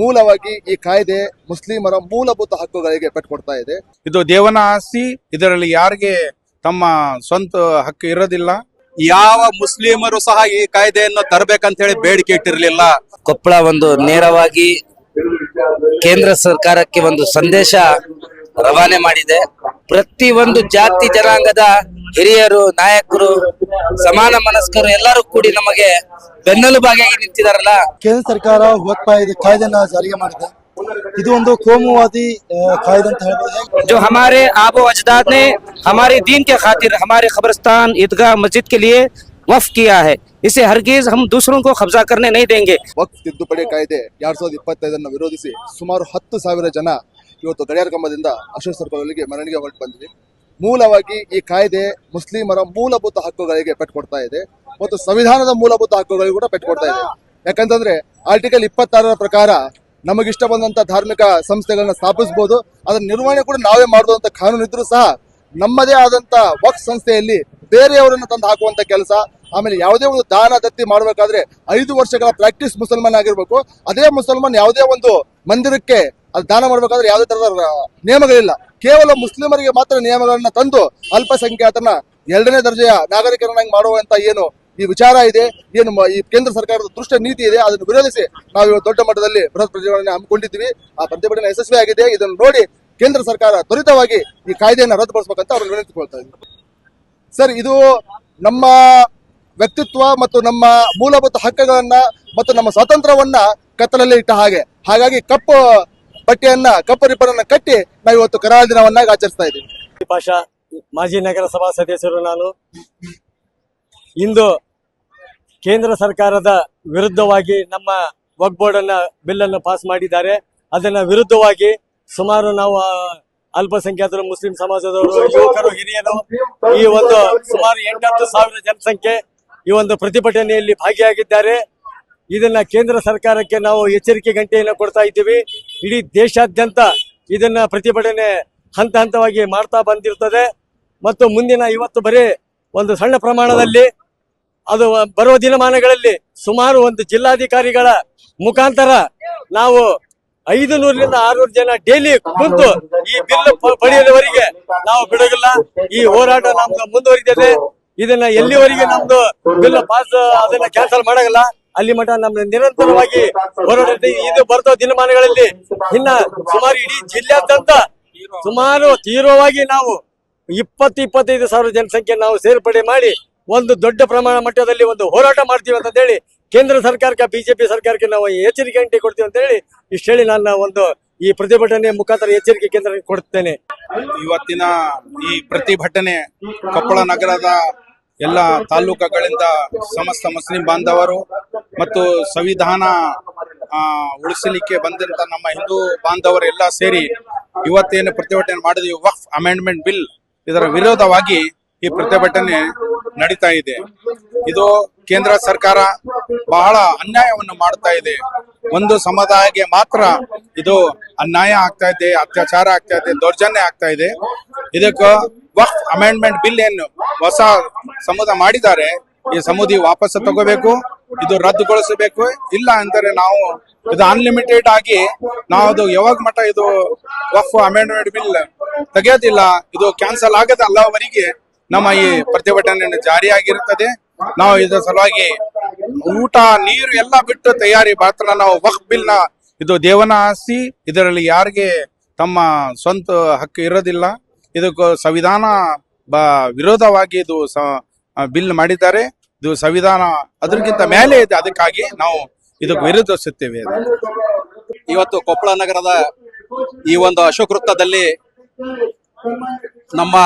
ಮೂಲವಾಗಿ ಈ ಕಾಯ್ದೆ ಮುಸ್ಲಿಮರ ಮೂಲಭೂತ ಹಕ್ಕುಗಳಿಗೆ ಪೆಟ್ಕೊಡ್ತಾ ಇದೆ. ಇದು ದೇವನ ಆಸ್ತಿ ಇದರಲ್ಲಿ ಯಾರಿಗೆ ತಮ್ಮ ಸ್ವಂತ ಹಕ್ಕು ಇರೋದಿಲ್ಲ. ಯಾವ ಮುಸ್ಲಿಮರು ಸಹ ಈ ಕಾಯ್ದೆಯನ್ನು ತರಬೇಕಂತ ಹೇಳಿ ಬೇಡಿಕೆ ಇಟ್ಟಿರಲಿಲ್ಲ. ಕೊಪ್ಪಳ ಒಂದು ನೇರವಾಗಿ ಕೇಂದ್ರ ಸರ್ಕಾರಕ್ಕೆ ಒಂದು ಸಂದೇಶ ರವಾನೆ ಮಾಡಿದೆ. ಪ್ರತಿ ಒಂದು ಜಾತಿ ಜನಾಂಗದ ಹಿರಿಯರು ನಾಯಕರು ಸಮಾನ ಮನಸ್ಕರು ಎಲ್ಲರೂ ಕೂಡಿ ನಮಗೆ ಬೆನ್ನೆಲುಬಾಗಿಯಾಗಿ ನಿಂತಿದಾರಲ್ಲ ಕೇಂದ್ರ ಸರ್ಕಾರ ಹೋಗ್ತಾ ಇದೆ ಕಾಯ್ದೆನ ಜಾರಿಗೆ ಮಾಡಿದೆ ಇದು ಒಂದು ಕೋಮುವಾದಿ ಆ, ಕಾಯ್ದೆ ಅಂತ ಹೇಳ್ಬೋದು जो हमारे आबो अजदाद ने हमारे दीन के खातिर हमारे खबरस्तान ईदगाह मस्जिद के लिए वफ किया है इसे हरगिज हम दूसरों को कब्जा करने नहीं देंगे ವಕ್ಫ್ ತಿದ್ದುಪಡಿ ಕಾಯ್ದೆ ಎರಡ್ ಸಾವಿರದ ಇಪ್ಪತ್ತೈದನ್ನು ವಿರೋಧಿಸಿ ಸುಮಾರು ಹತ್ತು ಸಾವಿರ ಜನ ಇವತ್ತು ಗಡಿಯಾರ ಕಂಬದಿಂದ ಅಶೋಕ್ ಸರ್ಕಲ್ಗೆ ಮೆರವಣಿಗೆ ಹೊರಟು ಬಂದಿದೆ ಮೂಲವಾಗಿ ಈ ಕಾಯ್ದೆ ಮುಸ್ಲಿಮರ ಮೂಲಭೂತ ಹಕ್ಕುಗಳಿಗೆ ಪೆಟ್ಕೊಡ್ತಾ ಇದೆ ಮತ್ತು ಸಂವಿಧಾನದ ಮೂಲಭೂತ ಹಕ್ಕುಗಳಿಗೂ ಕೂಡ ಪೆಟ್ಕೊಡ್ತಾ ಇದೆ. ಯಾಕಂತಂದ್ರೆ ಆರ್ಟಿಕಲ್ ಇಪ್ಪತ್ತಾರರ ಪ್ರಕಾರ ನಮಗಿಷ್ಟ ಬಂದಂತ ಧಾರ್ಮಿಕ ಸಂಸ್ಥೆಗಳನ್ನ ಸ್ಥಾಪಿಸಬಹುದು ಅದರ ನಿರ್ವಹಣೆ ಕೂಡ ನಾವೇ ಮಾಡುವಂತ ಕಾನೂನು ಇದ್ರೂ ಸಹ ನಮ್ಮದೇ ಆದಂತ ವಕ್ಸ್ ಸಂಸ್ಥೆಯಲ್ಲಿ ಬೇರೆಯವರನ್ನ ತಂದು ಹಾಕುವಂತ ಕೆಲಸ, ಆಮೇಲೆ ಯಾವುದೇ ಒಂದು ದಾನ ದತ್ತಿ ಮಾಡಬೇಕಾದ್ರೆ ಐದು ವರ್ಷಗಳ ಪ್ರಾಕ್ಟೀಸ್ ಮುಸಲ್ಮಾನ್ ಆಗಿರ್ಬೇಕು. ಅದೇ ಮುಸಲ್ಮಾನ್ ಯಾವುದೇ ಒಂದು ಮಂದಿರಕ್ಕೆ ಅದು ದಾನ ಮಾಡಬೇಕಾದ್ರೆ ಯಾವುದೇ ತರದ ನಿಯಮಗಳಿಲ್ಲ. ಕೇವಲ ಮುಸ್ಲಿಮರಿಗೆ ಮಾತ್ರ ನಿಯಮಗಳನ್ನ ತಂದು ಅಲ್ಪಸಂಖ್ಯಾತನ ಎರಡನೇ ದರ್ಜೆಯ ನಾಗರಿಕರನ್ನಾಗಿ ಮಾಡುವಂತ ಏನು ಈ ವಿಚಾರ ಇದೆ, ಏನು ಈ ಕೇಂದ್ರ ಸರ್ಕಾರದ ದೃಷ್ಟ ನೀತಿ ಇದೆ, ಅದನ್ನು ವಿರೋಧಿಸಿ ನಾವು ಇವತ್ತು ದೊಡ್ಡ ಮಟ್ಟದಲ್ಲಿ ಬೃಹತ್ ಪ್ರತಿಭಟನೆ ಹಮ್ಮಿಕೊಂಡಿದ್ದೀವಿ. ಆ ಪ್ರತಿಭಟನೆ ಯಶಸ್ವಿಯಾಗಿದೆ ಇದನ್ನು ನೋಡಿ ಕೇಂದ್ರ ಸರ್ಕಾರ ತ್ವರಿತವಾಗಿ ಈ ಕಾಯ್ದೆಯನ್ನು ರದ್ದುಪಡಿಸಬೇಕಂತ ಅವ್ರನ್ನ ವಿನಂತಿಕೊಳ್ತಾ ಇದ್ದೀವಿ ಸರ್, ಇದು ನಮ್ಮ ವ್ಯಕ್ತಿತ್ವ ಮತ್ತು ನಮ್ಮ ಮೂಲಭೂತ ಹಕ್ಕುಗಳನ್ನ ಮತ್ತು ನಮ್ಮ ಸ್ವಾತಂತ್ರ್ಯವನ್ನ ಕತ್ತಲಲ್ಲಿ ಇಟ್ಟ ಹಾಗೆ. ಹಾಗಾಗಿ ಕಪ್ಪು ಬಟ್ಟೆಯನ್ನ ಕಪ್ಪು ಕಟ್ಟಿ ನಾವು ಇವತ್ತು ಕರಾಳ ದಿನವನ್ನಾಗಿ ಆಚರಿಸ್ತಾ ಇದ್ದೀವಿ. ಪಾಷಾ ಮಾಜಿ ನಗರಸಭಾ ಸದಸ್ಯರು ನಾನು. ಇಂದು ಕೇಂದ್ರ ಸರ್ಕಾರದ ವಿರುದ್ಧವಾಗಿ ನಮ್ಮ ವಕ್ ಬೋರ್ಡ್ ಅನ್ನ ಬಿಲ್ ಅನ್ನು ಪಾಸ್ ಮಾಡಿದ್ದಾರೆ. ಅದನ್ನ ವಿರುದ್ಧವಾಗಿ ಸುಮಾರು ನಾವು ಅಲ್ಪಸಂಖ್ಯಾತರು, ಮುಸ್ಲಿಂ ಸಮಾಜದವರು, ಯುವಕರು, ಹಿರಿಯರು ಈ ಒಂದು ಸುಮಾರು ಎಂಟತ್ತು ಸಾವಿರ ಜನಸಂಖ್ಯೆ ಈ ಒಂದು ಪ್ರತಿಭಟನೆಯಲ್ಲಿ ಭಾಗಿಯಾಗಿದ್ದಾರೆ. ಇದನ್ನ ಕೇಂದ್ರ ಸರ್ಕಾರಕ್ಕೆ ನಾವು ಎಚ್ಚರಿಕೆ ಗಂಟೆಯನ್ನು ಕೊಡ್ತಾ ಇದ್ದೀವಿ. ಇಡೀ ದೇಶಾದ್ಯಂತ ಇದನ್ನ ಪ್ರತಿಭಟನೆ ಹಂತ ಹಂತವಾಗಿ ಮಾಡ್ತಾ ಬಂದಿರ್ತದೆ. ಮತ್ತು ಮುಂದಿನ ಇವತ್ತು ಬರೀ ಒಂದು ಸಣ್ಣ ಪ್ರಮಾಣದಲ್ಲಿ ಅದು ಬರುವ ದಿನಮಾನಗಳಲ್ಲಿ ಸುಮಾರು ಒಂದು ಜಿಲ್ಲಾಧಿಕಾರಿಗಳ ಮುಖಾಂತರ ನಾವು ಐದು ನೂರರಿಂದ ಆರ್ನೂರು ಜನ ಡೈಲಿ ಕುಂತು ಈ ಬಿಲ್ ಪಡೆಯುವವರೆಗೆ ನಾವು ಬಿಡೋದಿಲ್ಲ. ಈ ಹೋರಾಟ ನಮ್ದು ಮುಂದುವರಿದಿದೆ. ಇದನ್ನ ಎಲ್ಲಿವರೆಗೆ ನಮ್ದು ಬಿಲ್ ಪಾಸ್, ಅದನ್ನ ಕ್ಯಾನ್ಸಲ್ ಮಾಡಲ್ಲ ಅಲ್ಲಿ ಮಠ ನಮ್ಮ ನಿರಂತರವಾಗಿ ಹೋರಾಟ ಇದು ಬರ್ತೋ ದಿನಮಾನಗಳಲ್ಲಿ ಇನ್ನ ಸುಮಾರು ಇಡೀ ಜಿಲ್ಲೆಯಾದ್ಯಂತ ಸುಮಾರು ತೀವ್ರವಾಗಿ ನಾವು ಇಪ್ಪತ್ತು, ಇಪ್ಪತ್ತೈದು ಸಾವಿರ ಜನಸಂಖ್ಯೆ ನಾವು ಸೇರ್ಪಡೆ ಮಾಡಿ ಒಂದು ದೊಡ್ಡ ಪ್ರಮಾಣ ಮಟ್ಟದಲ್ಲಿ ಒಂದು ಹೋರಾಟ ಮಾಡ್ತೀವಿ ಅಂತ ಹೇಳಿ ಕೇಂದ್ರ ಸರ್ಕಾರಕ್ಕೆ, ಬಿಜೆಪಿ ಸರ್ಕಾರಕ್ಕೆ ನಾವು ಎಚ್ಚರಿಕೆ ಕೊಡ್ತೀವಿ ಅಂತ ಹೇಳಿ ಇಷ್ಟು ಹೇಳಿ ನನ್ನ ಒಂದು ಈ ಪ್ರತಿಭಟನೆ ಮುಖಾಂತರ ಎಚ್ಚರಿಕೆ ಕೇಂದ್ರಕ್ಕೆ ಕೊಡ್ತೇನೆ. ಇವತ್ತಿನ ಈ ಪ್ರತಿಭಟನೆ ಕೊಪ್ಪಳ ನಗರದ ಎಲ್ಲ ತಾಲೂಕುಗಳಿಂದ ಸಮಸ್ತ ಮುಸ್ಲಿಂ ಬಾಂಧವರು ಮತ್ತು ಸಂವಿಧಾನ ಉಳಿಸಲಿಕ್ಕೆ ಬಂದಂತ ನಮ್ಮ ಹಿಂದೂ ಬಾಂಧವರೆಲ್ಲ ಸೇರಿ ಇವತ್ತೇನು ಪ್ರತಿಭಟನೆ ಮಾಡಿದ್ವಿ ವಕ್ಫ್ ಅಮೆಂಡ್ಮೆಂಟ್ ಬಿಲ್ ಇದರ ವಿರೋಧವಾಗಿ ಈ ಪ್ರತಿಭಟನೆ ನಡೀತಾ ಇದೆ. ಇದು ಕೇಂದ್ರ ಸರ್ಕಾರ ಬಹಳ ಅನ್ಯಾಯವನ್ನು ಮಾಡ್ತಾ ಇದೆ. ಒಂದು ಸಮುದಾಯಕ್ಕೆ ಮಾತ್ರ ಇದು ಅನ್ಯಾಯ ಆಗ್ತಾ ಇದೆ, ಅತ್ಯಾಚಾರ ಆಗ್ತಾ ಇದೆ, ದೌರ್ಜನ್ಯ ಆಗ್ತಾ ಇದೆ. ಇದಕ್ಕೆ ವಕ್ಫ್ ಅಮೆಂಡ್ಮೆಂಟ್ ಬಿಲ್ ಏನು ಹೊಸ ಸಮುದಾಯ ಮಾಡಿದ್ದಾರೆ. ಈ ಸಮುದಿ ವಾಪಸ್ ತಗೋಬೇಕು, ಇದು ರದ್ದುಗೊಳಿಸಬೇಕು. ಇಲ್ಲ ಅಂದರೆ ನಾವು ಇದು ಅನ್ಲಿಮಿಟೆಡ್ ಆಗಿ ನಾವು ಅದು ಯಾವಾಗ ಮಟ್ಟ ಇದು ವಕ್ಫ್ ಅಮೆಂಡ್ಮೆಂಟ್ ಬಿಲ್ ತೆಗೆಯೋದಿಲ್ಲ, ಇದು ಕ್ಯಾನ್ಸಲ್ ಆಗದ ಅಲ್ಲವರೆಗೆ ನಮ್ಮ ಈ ಪ್ರತಿಭಟನೆ ಜಾರಿಯಾಗಿರುತ್ತದೆ. ನಾವು ಇದರ ಸಲುವಾಗಿ ಊಟ, ನೀರು ಎಲ್ಲ ಬಿಟ್ಟು ತಯಾರಿ ಮಾತ್ರ ನಾವು ವಕ್ಫ್ ಬಿಲ್ನ ಇದು ದೇವನ ಆಸ್ತಿ. ಇದರಲ್ಲಿ ಯಾರಿಗೆ ತಮ್ಮ ಸ್ವಂತ ಹಕ್ಕು ಇರೋದಿಲ್ಲ. ಇದಕ್ಕೆ ಸಂವಿಧಾನ ವಿರೋಧವಾಗಿ ಇದು ಬಿಲ್ ಮಾಡಿದ್ದಾರೆ. ಇದು ಸಂವಿಧಾನ ಅದಕ್ಕಿಂತ ಮೇಲೆ ಇದೆ. ಅದಕ್ಕಾಗಿ ನಾವು ಇದಕ್ಕೆ ವಿರೋಧಿಸುತ್ತೇವೆ. ಇವತ್ತು ಕೊಪ್ಪಳ ನಗರದ ಈ ಒಂದು ಅಶೋಕ ನಮ್ಮ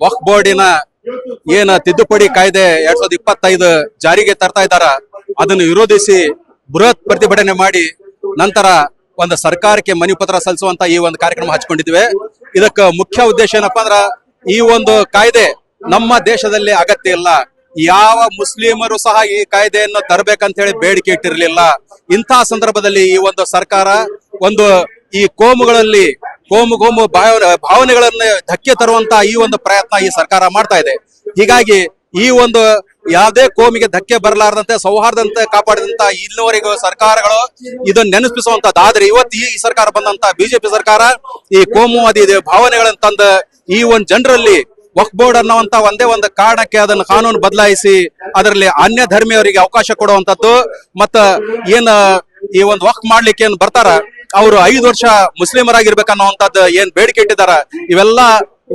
ವಕ್ಫ್ ಬೋರ್ಡಿನ ಏನ ತಿದ್ದುಪಡಿ ಕಾಯ್ದೆ ಎರಡ್ ಸಾವಿರದ ಇಪ್ಪತ್ತೈದು ಜಾರಿಗೆ ತರ್ತಾ ಇದ್ದಾರ, ಅದನ್ನು ವಿರೋಧಿಸಿ ಬೃಹತ್ ಪ್ರತಿಭಟನೆ ಮಾಡಿ ನಂತರ ಒಂದು ಸರ್ಕಾರಕ್ಕೆ ಮನವಿ ಪತ್ರ ಸಲ್ಲಿಸುವಂತ ಈ ಒಂದು ಕಾರ್ಯಕ್ರಮ ಹಚ್ಕೊಂಡಿದ್ವಿ ಇದಕ್ಕ ಮುಖ್ಯ ಉದ್ದೇಶ ಏನಪ್ಪಾ ಅಂದ್ರ, ಈ ಒಂದು ಕಾಯ್ದೆ ನಮ್ಮ ದೇಶದಲ್ಲಿ ಅಗತ್ಯ ಇಲ್ಲ. ಯಾವ ಮುಸ್ಲಿಮರು ಸಹ ಈ ಕಾಯ್ದೆಯನ್ನು ತರಬೇಕಂತ ಹೇಳಿ ಬೇಡಿಕೆ ಇಟ್ಟಿರಲಿಲ್ಲ. ಇಂತಹ ಸಂದರ್ಭದಲ್ಲಿ ಈ ಒಂದು ಸರ್ಕಾರ ಒಂದು ಈ ಕೋಮುಗಳಲ್ಲಿ ಕೋಮು ಕೋಮು ಭಾವ- ಭಾವನೆಗಳನ್ನ ಧಕ್ಕೆ ತರುವಂತ ಈ ಒಂದು ಪ್ರಯತ್ನ ಈ ಸರ್ಕಾರ ಮಾಡ್ತಾ ಇದೆ. ಹೀಗಾಗಿ ಈ ಒಂದು ಯಾವುದೇ ಕೋಮಿಗೆ ಧಕ್ಕೆ ಬರಲಾರದಂತೆ, ಸೌಹಾರ್ದಂತೆ ಕಾಪಾಡಿದಂತ ಇಲ್ಲಿವರೆಗೂ ಸರ್ಕಾರಗಳು ಇದನ್ನ ನೆನಪಿಸುವಂತದ್ದಾದ್ರೆ ಇವತ್ತು ಈ ಸರ್ಕಾರ ಬಂದಂತ ಬಿಜೆಪಿ ಸರ್ಕಾರ ಈ ಕೋಮುವಾದಿ ಭಾವನೆಗಳನ್ನ ತಂದ ಈ ಒಂದು ಜನರಲ್ಲಿ ವಕ್ ಬೋರ್ಡ್ ಅನ್ನುವಂತ ಒಂದೇ ಒಂದು ಕಾರಣಕ್ಕೆ ಅದನ್ನು ಕಾನೂನು ಬದಲಾಯಿಸಿ ಅದರಲ್ಲಿ ಅನ್ಯ ಧರ್ಮೀಯವರಿಗೆ ಅವಕಾಶ ಕೊಡುವಂತದ್ದು. ಮತ್ತ ಏನ್ ಈ ಒಂದು ವಕ್ ಮಾಡ್ಲಿಕ್ಕೆ ಏನ್ ಬರ್ತಾರ? ಅವರು ಐದು ವರ್ಷ ಮುಸ್ಲಿಮರಾಗಿರ್ಬೇಕನ್ನುವಂತದ್ದು ಏನ್ ಬೇಡಿಕೆ ಇಟ್ಟಿದ್ದಾರೆ, ಇವೆಲ್ಲ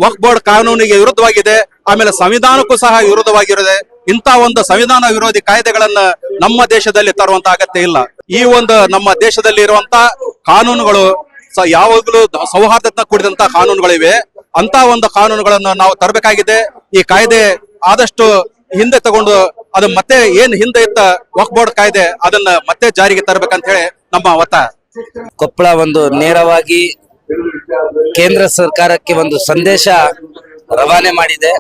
ವಕ್ ಬೋರ್ಡ್ ಕಾನೂನಿಗೆ ವಿರುದ್ಧವಾಗಿದೆ, ಆಮೇಲೆ ಸಂವಿಧಾನಕ್ಕೂ ಸಹ ವಿರುದ್ಧವಾಗಿರುತ್ತೆ. ಇಂತ ಒಂದು ಸಂವಿಧಾನ ವಿರೋಧಿ ಕಾಯ್ದೆಗಳನ್ನ ನಮ್ಮ ದೇಶದಲ್ಲಿ ತರುವಂತ ಅಗತ್ಯ ಇಲ್ಲ. ಈ ಒಂದು ನಮ್ಮ ದೇಶದಲ್ಲಿ ಇರುವಂತ ಕಾನೂನುಗಳು ಯಾವಾಗಲೂ ಸೌಹಾರ್ದತ್ನ ಕೂಡಿದಂತ ಕಾನೂನುಗಳಿವೆ. ಅಂತ ಒಂದು ಕಾನೂನುಗಳನ್ನು ನಾವು ತರಬೇಕಾಗಿದೆ. ಈ ಕಾಯ್ದೆ ಆದಷ್ಟು ಹಿಂದೆ ತಗೊಂಡು ಅದು ಮತ್ತೆ ಏನ್ ಹಿಂದೆ ಇತ್ತ ವಕ್ ಬೋರ್ಡ್ ಕಾಯ್ದೆ ಅದನ್ನ ಮತ್ತೆ ಜಾರಿಗೆ ತರಬೇಕಂತ ಹೇಳಿ ನಮ್ಮ ಒತ್ತಾಯ. ಕೊಪ್ಪಳ ಒಂದು ನೇರವಾಗಿ ಕೇಂದ್ರ ಸರ್ಕಾರಕ್ಕೆ ಒಂದು ಸಂದೇಶ ರವಾನೆ ಮಾಡಿದೆ.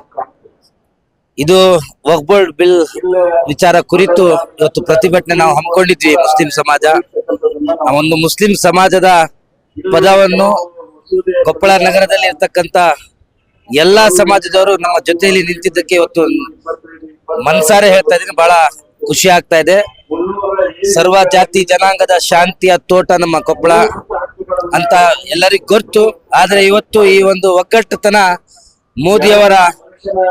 ಇದು ವಕ್ಬೋರ್ಡ್ ಬಿಲ್ ವಿಚಾರ ಕುರಿತು ಇವತ್ತು ಪ್ರತಿಭಟನೆ ನಾವು ಹಮ್ಮಿಕೊಂಡಿದ್ವಿ ಮುಸ್ಲಿಂ ಸಮಾಜ. ಆ ಒಂದು ಮುಸ್ಲಿಂ ಸಮಾಜದ ಪದವನ್ನು ಕೊಪ್ಪಳ ನಗರದಲ್ಲಿ ಇರ್ತಕ್ಕಂತ ಎಲ್ಲಾ ಸಮಾಜದವರು ನಮ್ಮ ಜೊತೆಯಲ್ಲಿ ನಿಂತಿದ್ದಕ್ಕೆ ಇವತ್ತು ಮನ್ಸಾರೆ ಹೇಳ್ತಾ ಇದ್ದೀನಿ. ಬಹಳ ಖುಷಿ ಆಗ್ತಾ ಇದೆ. ಸರ್ವ ಜಾತಿ ಜನಾಂಗದ ಶಾಂತಿಯ ತೋಟ ನಮ್ಮ ಕೊಪ್ಪಳ ಅಂತ ಎಲ್ಲರಿಗೂ ಗೊತ್ತು. ಆದ್ರೆ ಇವತ್ತು ಈ ಒಂದು ಒಗ್ಗಟ್ಟುತನ ಮೋದಿಯವರ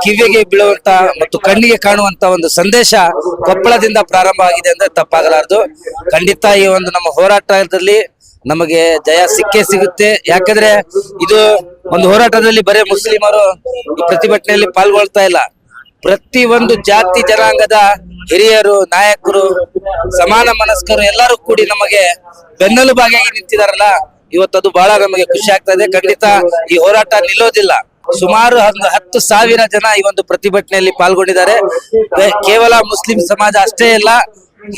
ಕಿವಿಗೆ ಬೀಳುವಂತ ಮತ್ತು ಕಣ್ಣಿಗೆ ಕಾಣುವಂತ ಒಂದು ಸಂದೇಶ ಕೊಪ್ಪಳದಿಂದ ಪ್ರಾರಂಭ ಆಗಿದೆ ಅಂದ್ರೆ ತಪ್ಪಾಗಲಾರದು. ಖಂಡಿತ ಈ ಒಂದು ನಮ್ಮ ಹೋರಾಟದಲ್ಲಿ ನಮಗೆ ಜಯ ಸಿಕ್ಕೇ ಸಿಗುತ್ತೆ. ಯಾಕಂದ್ರೆ ಇದು ಒಂದು ಹೋರಾಟದಲ್ಲಿ ಬರೀ ಮುಸ್ಲಿಮರು ಈ ಪ್ರತಿಭಟನೆಯಲ್ಲಿ ಪಾಲ್ಗೊಳ್ತಾ ಇಲ್ಲ. ಪ್ರತಿ ಒಂದು ಜಾತಿ ಜನಾಂಗದ ಹಿರಿಯರು, ನಾಯಕರು, ಸಮಾನ ಮನಸ್ಕರು ಎಲ್ಲರೂ ಕೂಡಿ ನಮಗೆ ಬೆನ್ನೆಲುಬಾಗಿಯಾಗಿ ನಿಂತಿದಾರಲ್ಲ, ಇವತ್ತು ಅದು ಬಹಳ ನಮಗೆ ಖುಷಿ ಆಗ್ತಾ ಇದೆ. ಖಂಡಿತ ಈ ಹೋರಾಟ ನಿಲ್ಲೋದಿಲ್ಲ. ಸುಮಾರು ಒಂದು ಹತ್ತು ಸಾವಿರ ಜನ ಈ ಒಂದು ಪ್ರತಿಭಟನೆಯಲ್ಲಿ ಪಾಲ್ಗೊಂಡಿದ್ದಾರೆ. ಕೇವಲ ಮುಸ್ಲಿಂ ಸಮಾಜ ಅಷ್ಟೇ ಇಲ್ಲ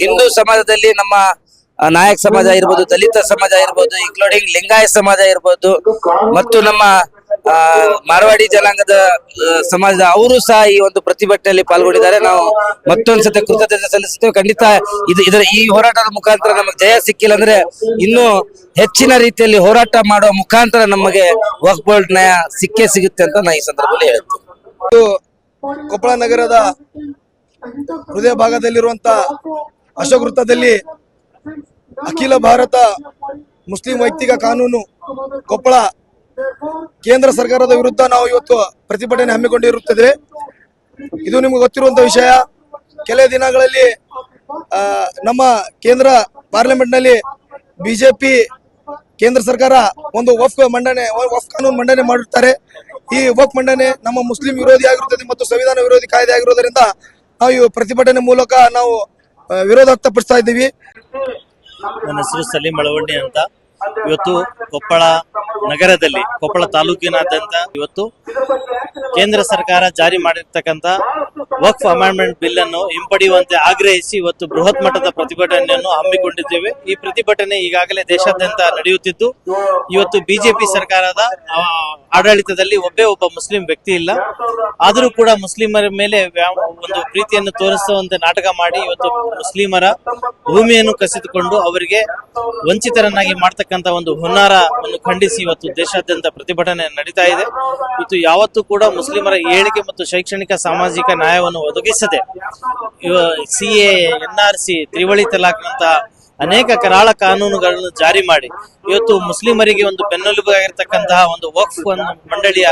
ಹಿಂದೂ ಸಮಾಜದಲ್ಲಿ ನಮ್ಮ ನಾಯಕ್ ಸಮಾಜ ಇರ್ಬೋದು, ದಲಿತ ಸಮಾಜ ಇರ್ಬೋದು ಇನ್ಕ್ಲೂಡಿಂಗ್ ಲಿಂಗಾಯತ್ ಸಮಾಜ ಇರ್ಬೋದು, ಮತ್ತು ನಮ್ಮ ಆ, ಮಾರವಾಡಿ ಜನಾಂಗದ ಸಮಾಜದ ಅವರು ಸಹ ಈ ಒಂದು ಪ್ರತಿಭಟನೆಯಲ್ಲಿ ಪಾಲ್ಗೊಂಡಿದ್ದಾರೆ. ನಾವು ಮತ್ತೊಂದ್ಸತಿ ಕೃತಜ್ಞತೆ ಸಲ್ಲಿಸುತ್ತೇವೆ. ಖಂಡಿತ ಇದು ಇದರ ಈ ಹೋರಾಟದ ಮುಖಾಂತರ ನಮಗೆ ಜಯ ಸಿಕ್ಕಿಲ್ಲ ಅಂದ್ರೆ ಇನ್ನೂ ಹೆಚ್ಚಿನ ರೀತಿಯಲ್ಲಿ ಹೋರಾಟ ಮಾಡುವ ಮುಖಾಂತರ ನಮಗೆ ವಕ್ಫ್ ನ್ಯಾಯ ಸಿಕ್ಕೇ ಸಿಗುತ್ತೆ ಅಂತ ನಾ ಈ ಸಂದರ್ಭದಲ್ಲಿ ಹೇಳ್ತೀನಿ. ಕೊಪ್ಪಳ ನಗರದ ಹೃದಯ ಭಾಗದಲ್ಲಿರುವಂತ ಅಶೋಕೃತದಲ್ಲಿ ಅಖಿಲ ಭಾರತ ಮುಸ್ಲಿಂ ವೈಯಕ್ತಿಕ ಕಾನೂನು ಕೊಪ್ಪಳ ಕೇಂದ್ರ ಸರ್ಕಾರದ ವಿರುದ್ಧ ನಾವು ಇವತ್ತು ಪ್ರತಿಭಟನೆ ಹಮ್ಮಿಕೊಂಡಿರುತ್ತದೆ. ಇದು ನಿಮಗೆ ಗೊತ್ತಿರುವಂತ ವಿಷಯ. ಕೆಲ ದಿನಗಳಲ್ಲಿ ನಮ್ಮ ಕೇಂದ್ರ ಪಾರ್ಲಿಮೆಂಟ್ನಲ್ಲಿ ಬಿಜೆಪಿ ಕೇಂದ್ರ ಸರ್ಕಾರ ಒಂದು ವಫ್ ಮಂಡನೆ ವಫ್ ಕಾನೂನು ಮಂಡನೆ ಮಾಡುತ್ತಾರೆ. ಈ ವಫ್ ಮಂಡನೆ ನಮ್ಮ ಮುಸ್ಲಿಂ ವಿರೋಧಿ ಆಗಿರುತ್ತದೆ ಮತ್ತು ಸಂವಿಧಾನ ವಿರೋಧಿ ಕಾಯ್ದೆ ಆಗಿರೋದ್ರಿಂದ ನಾವು ಈ ಪ್ರತಿಭಟನೆ ಮೂಲಕ ನಾವು ವಿರೋಧ ವ್ಯಕ್ತಪಡಿಸ್ತಾ ಇದ್ದೀವಿ. ನನ್ನ ಹೆಸರು ಸಲೀಂ ಬಳವಣ್ಣಿ ಅಂತ. ಇವತ್ತು ಕೊಪ್ಪಳ ನಗರದಲ್ಲಿ ಕೊಪ್ಪಳ ತಾಲೂಕಿನಾದ್ಯಂತ ಇವತ್ತು ಕೇಂದ್ರ ಸರ್ಕಾರ ಜಾರಿ ಮಾಡಿರ್ತಕ್ಕಂಥ ವಕ್ಫ್ ಅಮೆಂಡ್ಮೆಂಟ್ ಬಿಲ್ ಅನ್ನು ಹಿಂಪಡೆಯುವಂತೆ ಆಗ್ರಹಿಸಿ ಇವತ್ತು ಬೃಹತ್ ಮಟ್ಟದ ಪ್ರತಿಭಟನೆಯನ್ನು ಹಮ್ಮಿಕೊಂಡಿದ್ದೇವೆ. ಈ ಪ್ರತಿಭಟನೆ ಈಗಾಗಲೇ ದೇಶಾದ್ಯಂತ ನಡೆಯುತ್ತಿದ್ದು ಇವತ್ತು ಬಿಜೆಪಿ ಸರ್ಕಾರದ ಆಡಳಿತದಲ್ಲಿ ಒಬ್ಬೇ ಒಬ್ಬ ಮುಸ್ಲಿಂ ವ್ಯಕ್ತಿ ಇಲ್ಲ. ಆದರೂ ಕೂಡ ಮುಸ್ಲಿಮರ ಮೇಲೆ ಒಂದು ಪ್ರೀತಿಯನ್ನು ತೋರಿಸುವಂತೆ ನಾಟಕ ಮಾಡಿ ಇವತ್ತು ಮುಸ್ಲಿಮರ ಭೂಮಿಯನ್ನು ಕಸಿದುಕೊಂಡು ಅವರಿಗೆ ವಂಚಿತರನ್ನಾಗಿ ಮಾಡ್ತಕ್ಕಂತ ಒಂದು ಹುನ್ನಾರವನ್ನು ಖಂಡಿಸಿ ಇವತ್ತು ದೇಶಾದ್ಯಂತ ಪ್ರತಿಭಟನೆ ನಡೀತಾ ಇದೆ. ಇವತ್ತು ಯಾವತ್ತೂ ಕೂಡ ಮುಸ್ಲಿಮರ ಏಳಿಗೆ ಮತ್ತು ಶೈಕ್ಷಣಿಕ ಸಾಮಾಜಿಕ ನ್ಯಾಯವನ್ನು ಒದಗಿಸದೆ C A N R C ತ್ರಿವಳಿ ತಲಾಕ್ನಂತಹ ಅನೇಕ ಕರಾಳ ಕಾನೂನುಗಳನ್ನು ಜಾರಿ ಮಾಡಿ. ಇವತ್ತು ಮುಸ್ಲಿಮರಿಗೆ ಒಂದು ಬೆನ್ನೆಲುಬಾಗಿರ್ತಕ್ಕಂತಹ ಒಂದು ವಕ್ಫ್ ಮಂಡಳಿಯ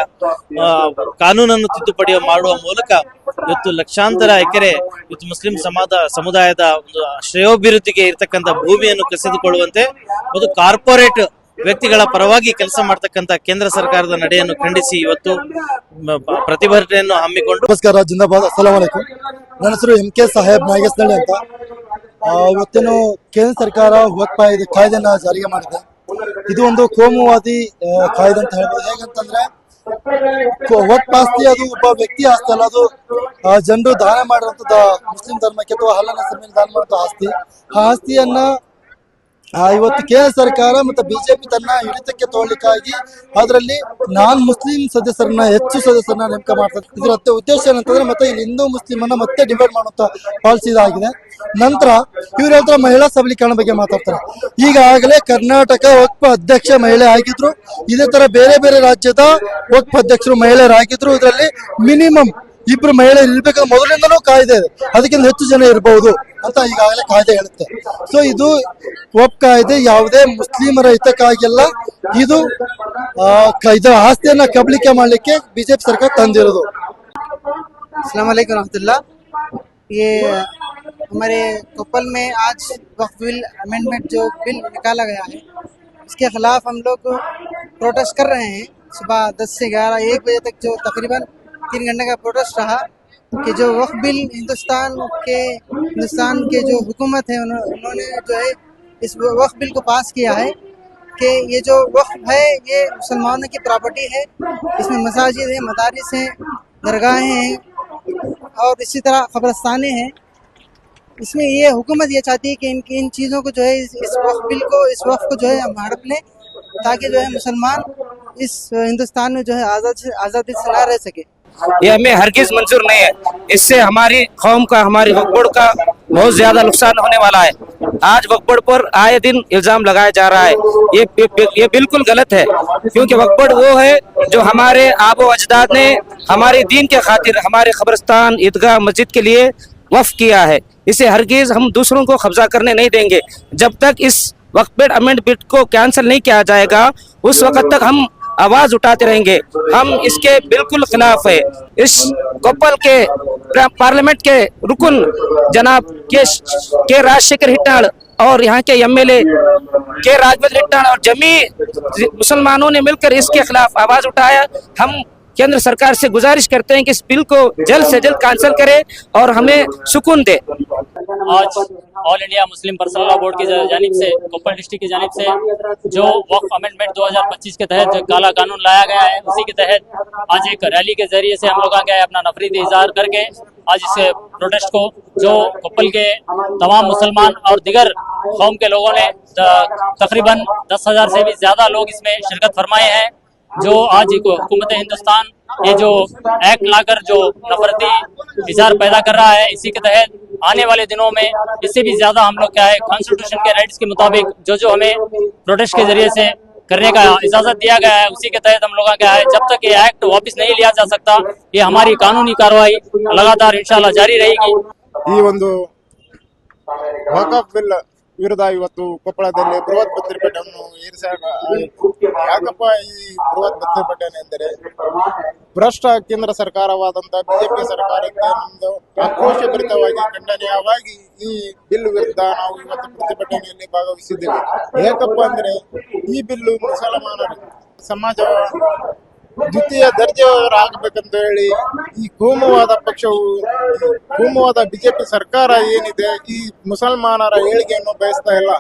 ಕಾನೂನನ್ನು ತಿದ್ದುಪಡಿ ಮಾಡುವ ಮೂಲಕ ಇವತ್ತು ಲಕ್ಷಾಂತರ ಎಕರೆ ಇವತ್ತು ಮುಸ್ಲಿಂ ಸಮಾಜ ಸಮುದಾಯದ ಒಂದು ಶ್ರೇಯೋಭಿವೃದ್ಧಿಗೆ ಇರತಕ್ಕಂತಹ ಭೂಮಿಯನ್ನು ಕಸಿದುಕೊಳ್ಳುವಂತೆ ಒಂದು ಕಾರ್ಪೊರೇಟ್ ವ್ಯಕ್ತಿಗಳ ಪರವಾಗಿ ಕೆಲಸ ಮಾಡ್ತಕ್ಕಂತ ಕೇಂದ್ರ ಸರ್ಕಾರದ ನಡೆಯನ್ನು ಖಂಡಿಸಿ ಇವತ್ತು ಪ್ರತಿಭಟನೆಯನ್ನು ಹಮ್ಮಿಕೊಂಡು. ನಮಸ್ಕಾರ, ಜಿಂದಾಬಾದ್. ಅಸ್ಸಲಾಂ ನನ್ನ ಹೆಸರು ಎಂ ಕೆ ಸಾಹೇಬ್ ನಾಗೇಶ್ನಳ್ಳಿ ಅಂತ. ಇವತ್ತೇನು ಕೇಂದ್ರ ಸರ್ಕಾರ ಹೋಗ್ತಾ ಇದೆ ಕಾಯ್ದೆನ ಜಾರಿಗೆ ಮಾಡಿದೆ. ಇದು ಒಂದು ಕೋಮುವಾದಿ ಕಾಯ್ದೆ ಅಂತ ಹೇಳ್ಬೋದು. ಹೇಗಂತಂದ್ರೆ ವಕ್ಫ್ ಆಸ್ತಿ ಅದು ಒಬ್ಬ ವ್ಯಕ್ತಿ ಆಸ್ತಿ ಅಲ್ಲ, ಅದು ಜನರು ದಾನ ಮಾಡಿರುವಂತ ಮುಸ್ಲಿಂ ಧರ್ಮಕ್ಕೆ ಅಥವಾ ಹಲ್ಲನ ಮೇಲೆ ದಾನ ಆಸ್ತಿ. ಆ ಆಸ್ತಿಯನ್ನ ಇವತ್ತು ಕೇಂದ್ರ ಸರ್ಕಾರ ಮತ್ತು ಬಿಜೆಪಿ ತನ್ನ ಹಿಡಿತಕ್ಕೆ ತಗೊಳ್ಳಿಕ್ಕಾಗಿ ಅದರಲ್ಲಿ ನಾನ್ ಮುಸ್ಲಿಂ ಸದಸ್ಯರನ್ನ, ಹೆಚ್ಚು ಸದಸ್ಯರನ್ನ ನೇಮಕ ಮಾಡ್ತಾರೆ ಇದರ ಉದ್ದೇಶ ಏನಂತಂದ್ರೆ ಮತ್ತೆ ಇಲ್ಲಿ ಹಿಂದೂ ಮುಸ್ಲಿಂ ಅನ್ನ ಮತ್ತೆ ಡಿವೈಡ್ ಮಾಡುವಂತ ಪಾಲಿಸಿ ಇದಾಗಿದೆ. ನಂತರ ಇವ್ರ ಹತ್ರ ಮಹಿಳಾ ಸಬಲೀಕರಣ ಬಗ್ಗೆ ಮಾತಾಡ್ತಾರೆ. ಈಗಾಗಲೇ ಕರ್ನಾಟಕ ಒಕ್ಪ ಅಧ್ಯಕ್ಷ ಮಹಿಳೆ ಆಗಿದ್ರು. ಇದೇ ತರ ಬೇರೆ ಬೇರೆ ರಾಜ್ಯದ ಒಕ್ಪ ಅಧ್ಯಕ್ಷರು ಮಹಿಳೆಯರಾಗಿದ್ರು. ಇದರಲ್ಲಿ ಮಿನಿಮಮ್ ಇಬ್ರು ಮಹಿಳೆಯರು ಇರ್ಬೇಕಾದ್ರೆ ಮೊದಲಿಂದನೂ ಕಾಯ್ದೆ ಇದೆ ಅದಕ್ಕಿಂತ ಹೆಚ್ಚು ಜನ ಇರಬಹುದು ಅಂತ ಈಗಾಗಲೇ ಕಾಯ್ದೆ ಹೇಳುತ್ತೆ ಸೊ ಇದು ವಕ್ ಕಾಯ್ದೆ ಯಾವುದೇ ಮುಸ್ಲಿಮರ ಹಿತಕ್ಕಾಗಿಲ್ಲ ಇದು ಆ, ಕ- ಇದರ ಆಸ್ತಿಯನ್ನ ಕಬಳಿಕೆ ಮಾಡ್ಲಿಕ್ಕೆ ಬಿಜೆಪಿ ಸರ್ಕಾರ ತಂದಿರೋದು अस्सलाम वालेकुम रहमतुल्लाह ये हमारे कोपल में आज वक्फ बिल अमेंडमेंट जो बिल निकाला गया है इसके खिलाफ हम लोग प्रोटेस्ट कर रहे हैं सुबह 10 से 11 एक बजे तक जो तकरीबन تین گھنٹے کا پروٹیسٹ رہا کہ جو وقت بل ہندوستان کے ہندوستان کے جو حکومت ہے انہوں نے جو ہے اس وقت بل کو پاس کیا ہے کہ یہ جو وقف ہے، یہ مسلمانوں کی پراپرٹی ہے۔ اس میں مساجد ہیں، مدارس ہیں، درگاہیں ہیں اور اسی طرح قبرستانیں ہیں۔ اس میں یہ حکومت یہ چاہتی ہے کہ ان کی ان چیزوں کو جو ہے، اس وقف بل کو، اس وقف کو جو ہے ہم ہڑپ لیں تاکہ جو ہے مسلمان اس ہندوستان میں جو ہے آزاد آزادی سے نہ رہ سکے۔ یہ ہمیں ہرگز منظور نہیں ہے۔ اس سے ہماری قوم کا، ہماری وقبڑ کا بہت زیادہ نقصان ہونے والا ہے۔ آج وقبڑ پر آئے دن الزام لگایا جا رہا ہے۔ یہ یہ بالکل غلط ہے۔ کیونکہ وقبڑ وہ ہے جو ہمارے آب و اجداد نے ہمارے دین کے خاطر، ہمارے قبرستان، عیدگاہ، مسجد کے لیے وف کیا ہے۔ اسے ہرگز ہم دوسروں کو قبضہ کرنے نہیں دیں گے۔ جب تک اس وقت پیڈ امینڈ بٹ کو کینسل نہیں کیا جائے گا، اس وقت تک ہم آواز اٹھاتے رہیں گے۔ ہم اس کے بالکل خلاف ہے اس کوپل کے پارلیمنٹ کے رکن جناب کے راج شیکر ہٹاڑ اور یہاں کے ایم ایل اے کے راجوت ہٹاڑ اور جمی مسلمانوں نے مل کر اس کے خلاف آواز اٹھایا۔ ہم کیندر سرکار سے گزارش کرتے ہیں کہ اس بل کو جلد سے جلد کانسل کرے اور ہمیں سکون دے۔ آج آل انڈیا مسلم پرسنل لا بورڈ کی جانب سے کوپل ڈسٹرکٹ کی جانب سے جو وقف امینڈمنٹ دو ہزار پچیس کے تحت کالا قانون لایا گیا ہے، اسی کے تحت آج ایک ریلی کے ذریعے سے ہم لوگ آگے اپنا نفریت اظہار کر کے آج اس پروٹیسٹ کو جو کپل کے تمام مسلمان اور دیگر قوم کے لوگوں نے تقریباً دس ہزار سے بھی زیادہ لوگ اس میں شرکت فرمائے ہیں۔ جو آج حکومت ہندوستان، یہ جو ایکٹ لا کر جو نفرتی اظہار پیدا کر رہا ہے، اسی کے تحت آنے والے دنوں میں اس سے بھی زیادہ ہم لوگ کیا ہے کانسٹیٹیوشن کے رائٹس کے مطابق جو جو ہمیں پروٹیسٹ کے ذریعے سے کرنے کا اجازت دیا گیا ہے، اسی کے تحت ہم لوگوں کا کیا ہے، جب تک یہ ایکٹ واپس نہیں لیا جا سکتا، یہ ہماری قانونی کاروائی لگاتار انشاءاللہ جاری رہے گی۔ ವಿರುದ್ಧ ಇವತ್ತು ಕೊಪ್ಪಳದಲ್ಲಿ ಬೃಹತ್ ಪ್ರತಿಭಟನೆಯನ್ನು ಏರಿಸಾಗ ಯಾಕಪ್ಪ ಈ ಬೃಹತ್ ಪ್ರತಿಭಟನೆ ಎಂದರೆ? ಭ್ರಷ್ಟ ಕೇಂದ್ರ ಸರ್ಕಾರವಾದಂತಹ ಬಿಜೆಪಿ ಸರ್ಕಾರಕ್ಕೆ ನಮ್ದು ಆಕ್ರೋಶಭರಿತವಾಗಿ, ಖಂಡನೀಯವಾಗಿ ಈ ಬಿಲ್ ವಿರುದ್ಧ ನಾವು ಇವತ್ತು ಪ್ರತಿಭಟನೆಯಲ್ಲಿ ಭಾಗವಹಿಸಿದ್ದೇವೆ. ಯಾಕಪ್ಪ ಅಂದ್ರೆ ಈ ಬಿಲ್ಲು ಮುಸಲ್ಮಾನರು, ಸಮಾಜ ದ್ವಿತೀಯ ದರ್ಜೆಯವರಾಗಬೇಕಂತ ಹೇಳಿ ಈ ಕೋಮುವಾದ ಪಕ್ಷವು ಕೋಮುವಾದ ಬಿಜೆಪಿ ಸರ್ಕಾರ ಏನಿದೆ ಈ ಮುಸಲ್ಮಾನರ ಏಳಿಗೆಯನ್ನು ಬಯಸ್ತಾ ಇಲ್ಲ.